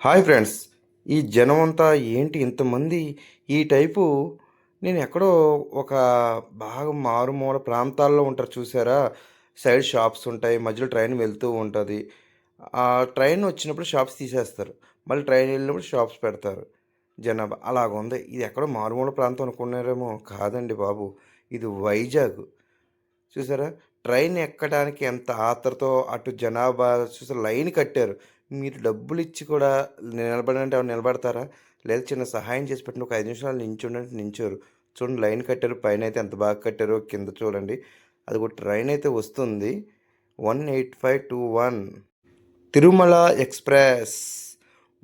Hi friends ఈ జనం అంతా ఏంటి ఇంతమంది? ఈ టైపు నేను ఎక్కడో ఒక బాగా మారుమూల ప్రాంతాల్లో ఉంటారు చూసారా? సైడ్ షాప్స్ ఉంటాయి మధ్యలో ట్రైన్ వెళ్తూ ఉంటుంది. ఆ ట్రైన్ వచ్చినప్పుడు షాప్స్ తీసేస్తారు మళ్ళీ ట్రైన్ వెళ్ళినప్పుడు షాప్స్ పెడతారు. జనాభా అలాగుంది. ఇది ఎక్కడో మారుమూల ప్రాంతం అనుకున్నారేమో కాదండి బాబు ఇది వైజాగ్. చూసారా? ట్రైన్ ఎక్కడానికి ఎంత ఆతరతో అటు జనాభా చూసి లైన్ కట్టారు. మీరు డబ్బులు ఇచ్చి కూడా నిలబడంటే ఎవరు నిలబడతారా? లేదా చిన్న సహాయం చేసి పెట్టిన ఒక ఐదు నిమిషాలు నించుండంటే నించారు. చూడండి లైన్ కట్టారు పైన అయితే ఎంత బాగా కట్టారో కింద చూడండి. అది ఒక ట్రైన్ అయితే వస్తుంది. One eight five two one. Tirumala express.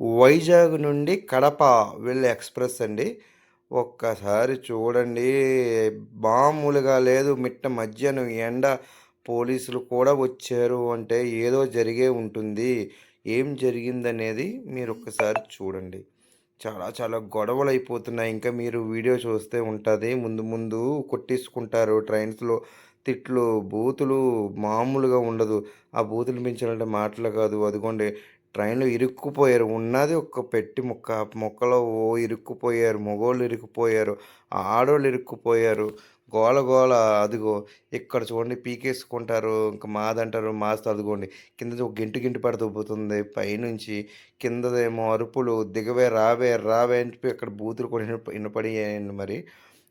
Vizag నుండి కడప వెళ్ళే ఎక్స్ప్రెస్ అండి. ఒక్కసారి చూడండి. మామూలుగా లేదు. మిట్ట మధ్యాహ్నం ఎండ పోలీసులు కూడా వచ్చారు అంటే ఏదో జరిగే ఉంటుంది. ఏం జరిగిందనేది మీరు ఒక్కసారి చూడండి. చాలా చాలా గొడవలు అయిపోతున్నాయి. ఇంకా మీరు వీడియో చూస్తే ఉంటుంది. ముందు ముందు కొట్టేసుకుంటారు. ట్రైన్స్లో తిట్లు బూతులు మామూలుగా ఉండదు. ఆ బూతులు మించాలంటే మాటలు కాదు. అదిగోండి. ట్రైన్లో ఇరుక్కుపోయారు. ఉన్నది ఒక పెట్టి ముక్క మొక్కలో ఓ ఇరుక్కుపోయారు మగోళ్ళు ఇరుక్కుపోయారు ఆడోళ్ళు ఇరుక్కుపోయారు. గోల గోల అదిగో ఇక్కడ చూడండి పీకేసుకుంటారు. ఇంకా మాదంటారు మాస్తో అదిగోండి. కింద ఒక గింటి గింటి పడుతూ పోతుంది. పైనుంచి కిందదేమో అరుపులు దిగవే రావే రావే అని చెప్పి అక్కడ బూతులు కూడా వినపడియండి మరి.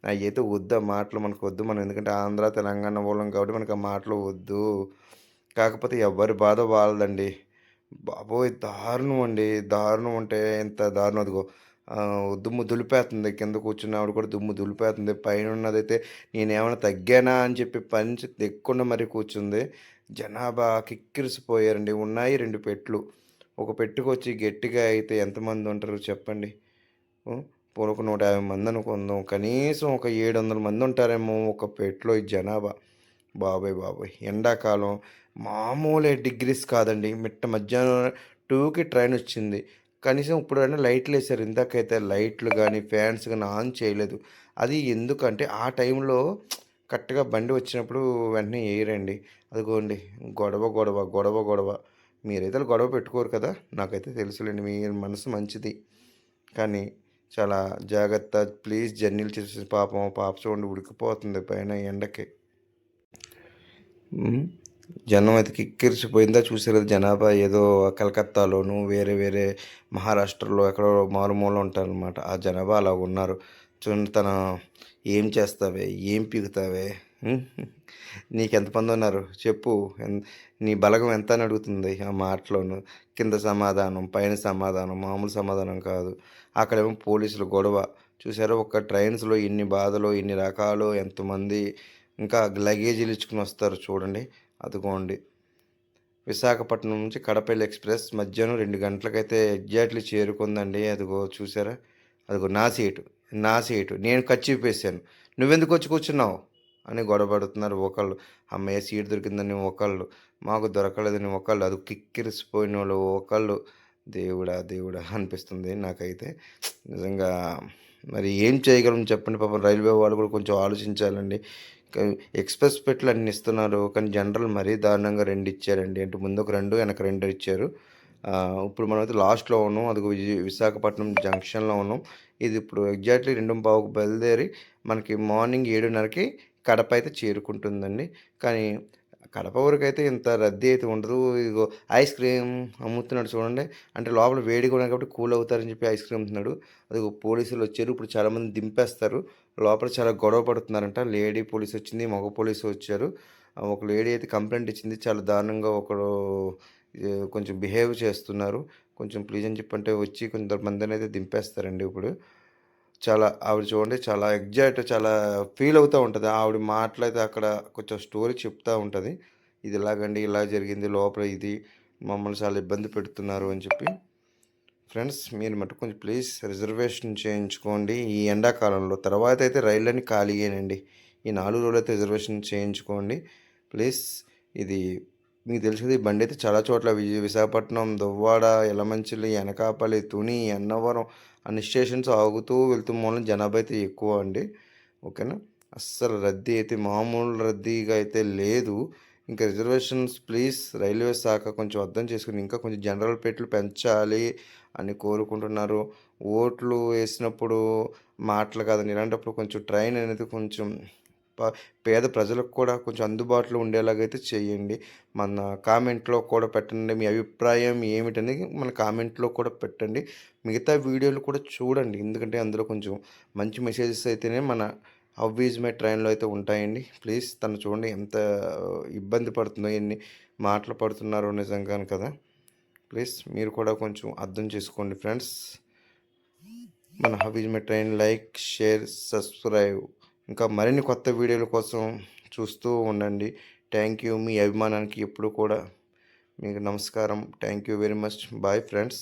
అవి అయితే వద్దు ఆ మాటలు మనకు వద్దు మనం. ఎందుకంటే ఆంధ్ర తెలంగాణ వాళ్ళం కాబట్టి మనకు ఆ మాటలు వద్దు. కాకపోతే ఎవరి బాధ వాళ్ళదండి. బాబోయ్! దారుణం అండి. దారుణం అంటే ఎంత దారుణం అదిగో. దుమ్ము దులిపేస్తుంది కింద కూర్చున్న ఆవిడ కూడా దుమ్ము దులిపేస్తుంది పైన ఉన్నదైతే నేనేమైనా తగ్గానా అని చెప్పి పంచి తెక్కకుండా మరీ కూర్చుంది. జనాభా కిక్కిరిసిపోయారండి. ఉన్నాయి రెండు పెట్లు. ఒక పెట్టుకొచ్చి గట్టిగా అయితే ఎంతమంది ఉంటారు చెప్పండి? పూరకు నూట యాభై మంది అనుకుందాం. కనీసం ఒక ఏడు వందల మంది ఉంటారేమో ఒక పెట్లో ఈ జనాభా. బాబాయ్ బాబాయ్. ఎండాకాలం మామూలే డిగ్రీస్ కాదండి. మిట్ట మధ్యాహ్నం టూకి ట్రైన్ వచ్చింది. కనీసం ఇప్పుడైనా లైట్లు వేసారు ఇందాకైతే లైట్లు కానీ ఫ్యాన్స్ కానీ ఆన్ చేయలేదు. అది ఎందుకంటే ఆ టైంలో కరెక్ట్గా బండి వచ్చినప్పుడు వెంటనే వేయరండి అదిగోండి గొడవ గొడవ గొడవ గొడవ. మీరైతే గొడవ పెట్టుకోరు కదా? నాకైతే తెలుసులేండి మీ మనసు మంచిది. కానీ చాలా జాగ్రత్త ప్లీజ్ జర్నీలు చేసే పాపం పాప చూడండి ఉడికిపోతుంది పైన ఎండకి. జనం అయితే కిక్కిరిసిపోయిందా? చూసారు జనాభా. ఏదో కలకత్తాలోను వేరే వేరే మహారాష్ట్రలో ఎక్కడో మారుమూల ఉంటారనమాట ఆ జనాభా అలా ఉన్నారు. చూడండి తన ఏం చేస్తావే? ఏం పీకుతావే? నీకెంతమంది ఉన్నారు? చెప్పు. నీ బలగం ఎంత అని అడుగుతుంది ఆ మాటలోను. కింద సమాధానం పైన సమాధానం మామూలు సమాధానం కాదు. అక్కడేమో పోలీసులు గొడవ. చూసారో? ఒక ట్రైన్స్లో ఇన్ని బాధలు ఇన్ని రకాలు ఎంతమంది ఇంకా లగేజీలు ఇచ్చుకుని వస్తారు చూడండి. అదిగోండి. విశాఖపట్నం నుంచి కడపల్లి ఎక్స్ప్రెస్ మధ్యాహ్నం రెండు గంటలకైతే ఎగ్జాక్ట్లీ చేరుకుందండి. అదిగో చూసారా? అదిగో నా సీటు నా సీటు. నేను ఖర్చు వేసాను నువ్వెందుకు వచ్చి కూర్చున్నావు? అని గొడవపడుతున్నారు ఒకళ్ళు. అమ్మాయి సీట్ దొరికిందని ఒకళ్ళు. మాకు దొరకలేదని ఒకళ్ళు. అది కిక్కిరిసిపోయిన వాళ్ళు ఒకళ్ళు. దేవుడా దేవుడా అనిపిస్తుంది నాకైతే. నిజంగా మరి ఏం చేయగలం చెప్పండి పాపం. రైల్వే వాళ్ళు కూడా కొంచెం ఆలోచించాలండి. ఎక్స్ప్రెస్ పెట్లు అన్ని ఇస్తున్నారు. కానీ జనరల్ మరీ దారుణంగా రెండు ఇచ్చారండి. అంటే ముందు ఒక రెండు వెనక రెండు ఇచ్చారు. ఇప్పుడు మనం అయితే లాస్ట్లో ఉన్నాం. అది విజయ- విశాఖపట్నం జంక్షన్లో ఉన్నాం. ఇది ఇప్పుడు ఎగ్జాక్ట్లీ రెండు పావుకు బయలుదేరి మనకి మార్నింగ్ ఏడున్నరకి కడప అయితే చేరుకుంటుందండి. కానీ కడప వరకు అయితే ఇంత రద్దీ అయితే ఉండదు. ఇదిగో ఐస్ క్రీమ్ అమ్ముతున్నాడు చూడండి. అంటే లోపల వేడిగా ఉన్నాయి కాబట్టి కూల్ అవుతారని చెప్పి ఐస్ క్రీమ్ అమ్ముతున్నాడు. అది పోలీసులు వచ్చారు. ఇప్పుడు చాలామంది దింపేస్తారు. లోపల చాలా గొడవ పడుతున్నారంట. లేడీ పోలీస్ వచ్చింది మగ పోలీసు వచ్చారు. ఆ, ఒక లేడీ అయితే కంప్లైంట్ ఇచ్చింది. చాలా దారుణంగా ఒకడు కొంచెం బిహేవ్ చేస్తున్నారు. కొంచెం ప్లీజ్ అని చెప్పంటే వచ్చి కొంతమందిని అయితే దింపేస్తారండి ఇప్పుడు. చాలా ఆవిడ చూడండి చాలా ఎగ్జాక్ట్ చాలా ఫీల్ అవుతూ ఉంటుంది. ఆవిడ మాటలైతే అక్కడ కొంచెం స్టోరీ చెప్తూ ఉంటుంది. ఇది ఇలాగండి ఇలా జరిగింది లోపల ఇది మమ్మల్ని చాలా ఇబ్బంది పెడుతున్నారు అని చెప్పి. ఫ్రెండ్స్ మీరు మటు కొంచెం ప్లీజ్ రిజర్వేషన్ చేయించుకోండి. ఈ ఎండాకాలంలో తర్వాత అయితే రైళ్ళని ఖాళీయేనండి ఈ నాలుగు రోజులు అయితే రిజర్వేషన్ చేయించుకోండి. ప్లీజ్ ఇది మీకు తెలిసింది బండి అయితే చాలా చోట్ల విజయ విశాఖపట్నం దువ్వాడ ఎలమంచిలి అనకాపల్లి తుని అన్నవరం అన్ని స్టేషన్స్ ఆగుతూ వెళ్తూ మూలం జనాభా అయితే ఎక్కువ అండి. ఓకేనా? అస్సలు రద్దీ అయితే మామూలు రద్దీగా అయితే లేదు. ఇంకా రిజర్వేషన్స్ ప్లీజ్ రైల్వే శాఖ కొంచెం అర్థం చేసుకుని ఇంకా కొంచెం జనరల్ పెట్లు పెంచాలి అని కోరుకుంటున్నారు. ఓట్లు వేసినప్పుడు మాటలు కాదని ఇలాంటప్పుడు కొంచెం ట్రైన్ అనేది కొంచెం పేద ప్రజలకు కూడా కొంచెం అందుబాటులో ఉండేలాగైతే చేయండి. మన కామెంట్లో కూడా పెట్టండి. మీ అభిప్రాయం ఏమిటనేది మన కామెంట్లో కూడా పెట్టండి. మిగతా వీడియోలు కూడా చూడండి. ఎందుకంటే అందులో కొంచెం మంచి మెసేజెస్ అయితేనే మన మై ట్రైన్లో అయితే ఉంటాయండి. ప్లీజ్ తను చూడండి ఎంత uh, ఇబ్బంది పడుతుందో ఎన్ని మాటలు పడుతున్నారో నిజంగా కదా. ప్లీజ్ మీరు కూడా కొంచెం అర్థం చేసుకోండి ఫ్రెండ్స్. మన how is my train like share subscribe ఇంకా మరిన్ని కొత్త వీడియోల కోసం చూస్తూ ఉండండి. థ్యాంక్ యూ మీ అభిమానానికి ఎప్పుడు కూడా మీకు నమస్కారం. Thank you very much bye friends